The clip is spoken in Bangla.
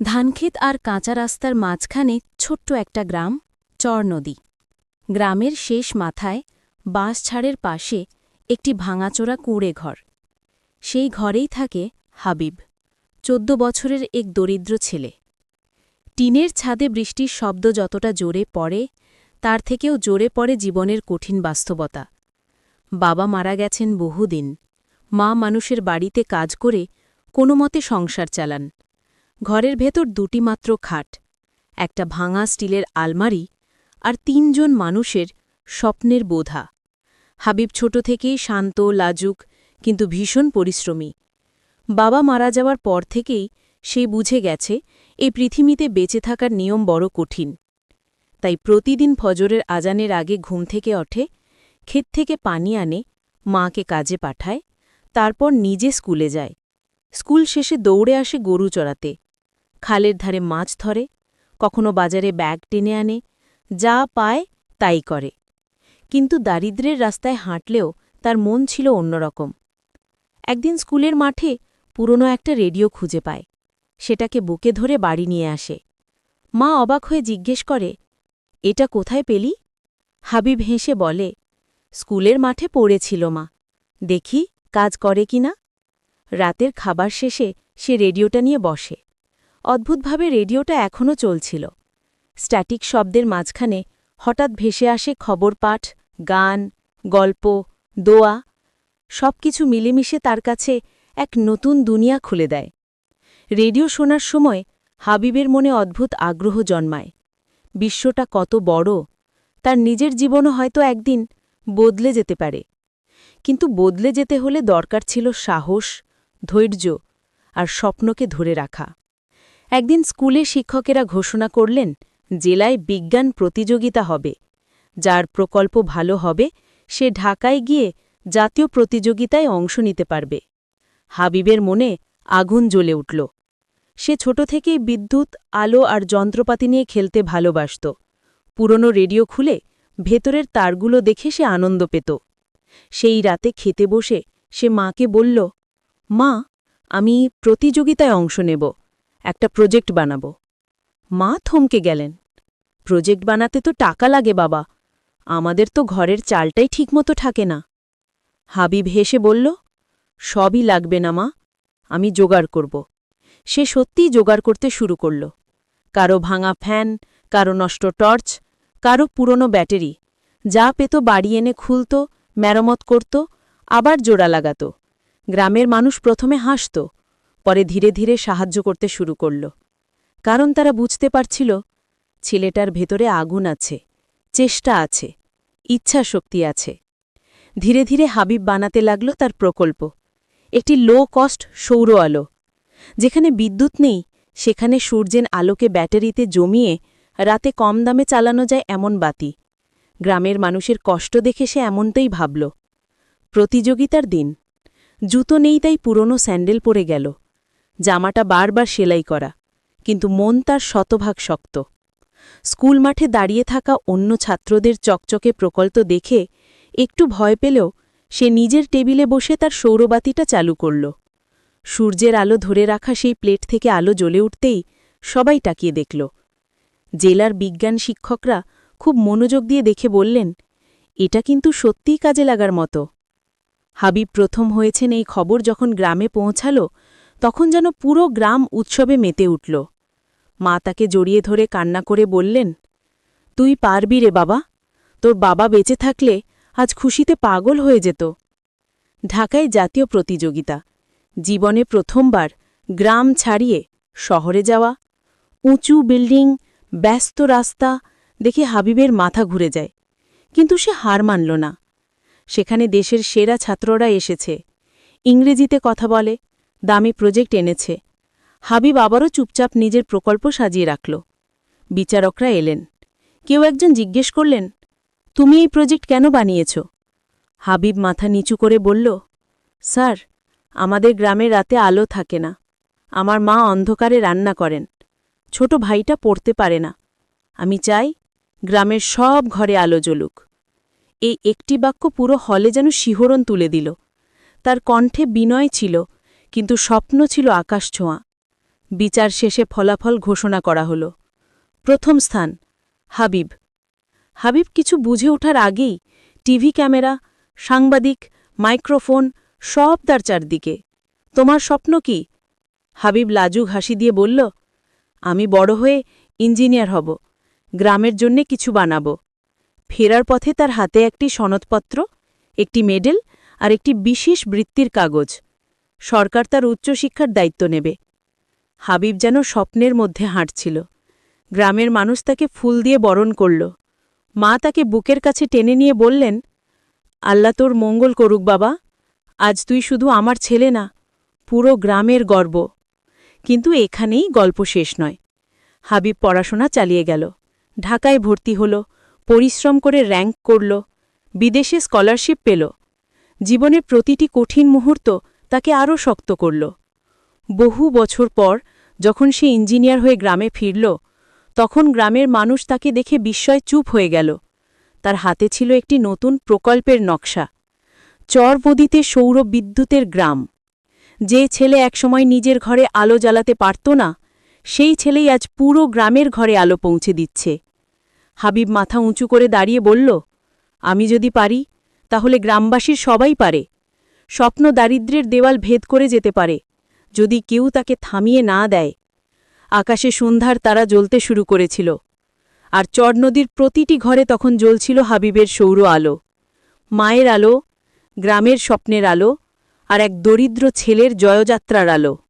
ধানক্ষেত আর কাঁচা রাস্তার মাঝখানে ছোট্ট একটা গ্রাম, চর নদী। গ্রামের শেষ মাথায় বাঁশঝাড়ের পাশে একটি ভাঙাচোরা কুঁড়ে ঘর। সেই ঘরেই থাকে হাবিব, চোদ্দ বছরের এক দরিদ্র ছেলে। টিনের ছাদে বৃষ্টির শব্দ যতটা জোরে পড়ে, তার থেকেও জোরে পড়ে জীবনের কঠিন বাস্তবতা। বাবা মারা গেছেন বহুদিন। মা মানুষের বাড়িতে কাজ করে কোনো মতে সংসার চালান। ঘরের ভেতর দুটি মাত্র খাট, একটা ভাঙা স্টিলের আলমারি আর তিনজন মানুষের স্বপ্নের বোধা। হাবিব ছোট থেকেই শান্ত, লাজুক, কিন্তু ভীষণ পরিশ্রমী। বাবা মারা যাওয়ার পর থেকেই সে বুঝে গেছে, এই পৃথিবীতে বেঁচে থাকার নিয়ম বড় কঠিন। তাই প্রতিদিন ফজরের আজানের আগে ঘুম থেকে ওঠে, ক্ষেত থেকে পানি আনে, মাকে কাজে পাঠায়, তারপর নিজে স্কুলে যায়। স্কুল শেষে দৌড়ে আসে গরু চড়াতে। খালের ধারে মাছ ধরে, কখনো বাজারে ব্যাগ টেনে আনে, যা পায় তাই করে। কিন্তু দারিদ্র্যের রাস্তায় হাঁটলেও তার মন ছিল অন্যরকম। একদিন স্কুলের মাঠে পুরনো একটা রেডিও খুঁজে পায়। সেটাকে বুকে ধরে বাড়ি নিয়ে আসে। মা অবাক হয়ে জিজ্ঞেস করে, এটা কোথায় পেলি? হাবিব হেসে বলে, স্কুলের মাঠে পড়েছিল মা। দেখি কাজ করে কিনা? রাতের খাবার শেষে সে রেডিওটা নিয়ে বসে। অদ্ভুতভাবে রেডিওটা এখনও চলছিল। স্ট্যাটিক শব্দের মাঝখানে হঠাৎ ভেসে আসে খবর পাঠ, গান, গল্প, দোয়া সব কিছু মিলেমিশে তার কাছে এক নতুন দুনিয়া খুলে দেয়। রেডিও শোনার সময় হাবিবের মনে অদ্ভুত আগ্রহ জন্মায়। বিশ্বটা কত বড়, তার নিজের জীবনও হয়তো একদিন বদলে যেতে পারে। কিন্তু বদলে যেতে হলে দরকার ছিল সাহস, ধৈর্য আর স্বপ্নকে ধরে রাখা। একদিন স্কুলে শিক্ষকেরা ঘোষণা করলেন, জেলায় বিজ্ঞান প্রতিযোগিতা হবে। যার প্রকল্প ভালো হবে, সে ঢাকায় গিয়ে জাতীয় প্রতিযোগিতায় অংশ নিতে পারবে। হাবিবের মনে আগুন জ্বলে উঠল। সে ছোট থেকেই বিদ্যুৎ, আলো আর যন্ত্রপাতি নিয়ে খেলতে ভালোবাসত। পুরনো রেডিও খুলে ভেতরের তারগুলো দেখে সে আনন্দ পেত। সেই রাতে খেতে বসে সে মাকে বলল, মা, আমি প্রতিযোগিতায় অংশ নেব। একটা প্রজেক্ট বানাব। মা থমকে গেলেন। প্রজেক্ট বানাতে তো টাকা লাগে বাবা। আমাদের তো ঘরের চালটাই ঠিকমতো থাকে না। হাবিব হেসে বলল, সবই লাগবে না মা, আমি জোগাড় করব। সে সত্যিই জোগাড় করতে শুরু করল। কারও ভাঙা ফ্যান, কারও নষ্ট টর্চ, কারও পুরনো ব্যাটারি। যা পেত বাড়ি এনে খুলত, মেরামত করত, আবার জোড়া লাগাত। গ্রামের মানুষ প্রথমে হাসত পরে ধীরে ধীরে সাহায্য করতে শুরু করল। কারণ তারা বুঝতে পারছিল, ছেলেটার ভেতরে আগুন আছে, চেষ্টা আছে ইচ্ছা শক্তি আছে। ধীরে ধীরে হাবিব বানাতে লাগল তার প্রকল্প। একটি লো কস্ট সৌর আলো, যেখানে বিদ্যুৎ নেই, সেখানে সূর্যের আলোকে ব্যাটারিতে জমিয়ে রাতে কম দামে চালানো যায় এমন বাতি। গ্রামের মানুষের কষ্ট দেখে সে এমনটাই ভাবল। প্রতিযোগিতার দিন, জুতো নেই তাই পুরনো স্যান্ডেল পরে গেল। জামাটা বারবার সেলাই করা, কিন্তু মন তার শতভাগ শক্ত। স্কুল মাঠে দাঁড়িয়ে থাকা অন্য ছাত্রদের চকচকে প্রকল্প দেখে একটু ভয় পেলেও সে নিজের টেবিলে বসে তার সৌরবাতিটা চালু করল। সূর্যের আলো ধরে রাখা সেই প্লেট থেকে আলো জ্বলে উঠতেই সবাই টাকিয়ে দেখল। জেলার বিজ্ঞান শিক্ষকরা খুব মনোযোগ দিয়ে দেখে বললেন, এটা কিন্তু সত্যিই কাজে লাগার মতো। হাবিব প্রথম হয়েছেন এই খবর যখন গ্রামে পৌঁছাল তখন যেন পুরো গ্রাম উৎসবে মেতে উঠল। মা তাকে জড়িয়ে ধরে কান্না করে বললেন, তুই পারবি রে বাবা, তোর বাবা বেঁচে থাকলে আজ খুশিতে পাগল হয়ে যেত। ঢাকায় জাতীয় প্রতিযোগিতা, জীবনে প্রথমবার গ্রাম ছাড়িয়ে শহরে যাওয়া, উঁচু বিল্ডিং, ব্যস্ত রাস্তা দেখে হাবিবের মাথা ঘুরে যায়, কিন্তু সে হার মানল না। সেখানে দেশের সেরা ছাত্ররা এসেছে, ইংরেজিতে কথা বলে দামি প্রজেক্ট এনেছে। হাবিব আবারও চুপচাপ নিজের প্রকল্প সাজিয়ে রাখল। বিচারকরা এলেন। কেউ একজন জিজ্ঞেস করলেন, তুমি এই প্রজেক্ট কেন বানিয়েছ? হাবিব মাথা নিচু করে বলল, স্যার, আমাদের গ্রামে রাতে আলো থাকে না। আমার মা অন্ধকারে রান্না করেন। ছোট ভাইটা পড়তে পারে না। আমি চাই গ্রামের সব ঘরে আলো জ্বলুক। এই একটি বাক্য পুরো হলে যেন শিহরণ তুলে দিল। তার কণ্ঠে বিনয় ছিল। কিন্তু স্বপ্ন ছিল আকাশ ছোঁয়া। বিচার শেষে ফলাফল ঘোষণা করা হল। প্রথম স্থান, হাবিব। হাবিব কিছু বুঝে ওঠার আগেই টিভি ক্যামেরা, সাংবাদিক, মাইক্রোফোন সব তার চারদিকে। তোমার স্বপ্ন কি? হাবিব লাজুক হাসি দিয়ে বলল, আমি বড় হয়ে ইঞ্জিনিয়ার হব, গ্রামের জন্যে কিছু বানাবো। ফেরার পথে তার হাতে একটি সনদপত্র, একটি মেডেল আর একটি বিশেষ বৃত্তির কাগজ। সরকার তার উচ্চশিক্ষার দায়িত্ব নেবে। হাবিব যেন স্বপ্নের মধ্যে হাঁটছিল। গ্রামের মানুষ তাকে ফুল দিয়ে বরণ করল। মা তাকে বুকের কাছে টেনে নিয়ে বললেন, আল্লাহ তোর মঙ্গল করুক বাবা, আজ তুই শুধু আমার ছেলে না, পুরো গ্রামের গর্ব। কিন্তু এখানেই গল্প শেষ নয়। হাবিব পড়াশোনা চালিয়ে গেল। ঢাকায় ভর্তি হল, পরিশ্রম করে র্যাঙ্ক করল, বিদেশে স্কলারশিপ পেল। জীবনের প্রতিটি কঠিন মুহূর্ত তাকে আরও শক্ত করল। বহু বছর পর যখন সে ইঞ্জিনিয়ার হয়ে গ্রামে ফিরল, তখন গ্রামের মানুষ তাকে দেখে বিস্ময় চুপ হয়ে গেল। তার হাতে ছিল একটি নতুন প্রকল্পের নকশা। চরবদিতে সৌর বিদ্যুতের গ্রাম। যে ছেলে একসময় নিজের ঘরে আলো জ্বালাতে পারত না, সেই ছেলেই আজ পুরো গ্রামের ঘরে আলো পৌঁছে দিচ্ছে। হাবিব মাথা উঁচু করে দাঁড়িয়ে বলল, আমি যদি পারি, তাহলে গ্রামবাসীর সবাই পারে। স্বপ্ন দারিদ্র্যের দেওয়াল ভেদ করে যেতে পারে। যদি কেউ তাকে থামিয়ে না দেয়, আকাশে সন্ধ্যার তারা জ্বলতে শুরু করেছিল। আর চর নদীর প্রতিটি ঘরে তখন জ্বলছিল হাবিবের সৌর আলো। মায়ের আলো, গ্রামের স্বপ্নের আলো, আর এক দরিদ্র ছেলের জয়যাত্রার আলো।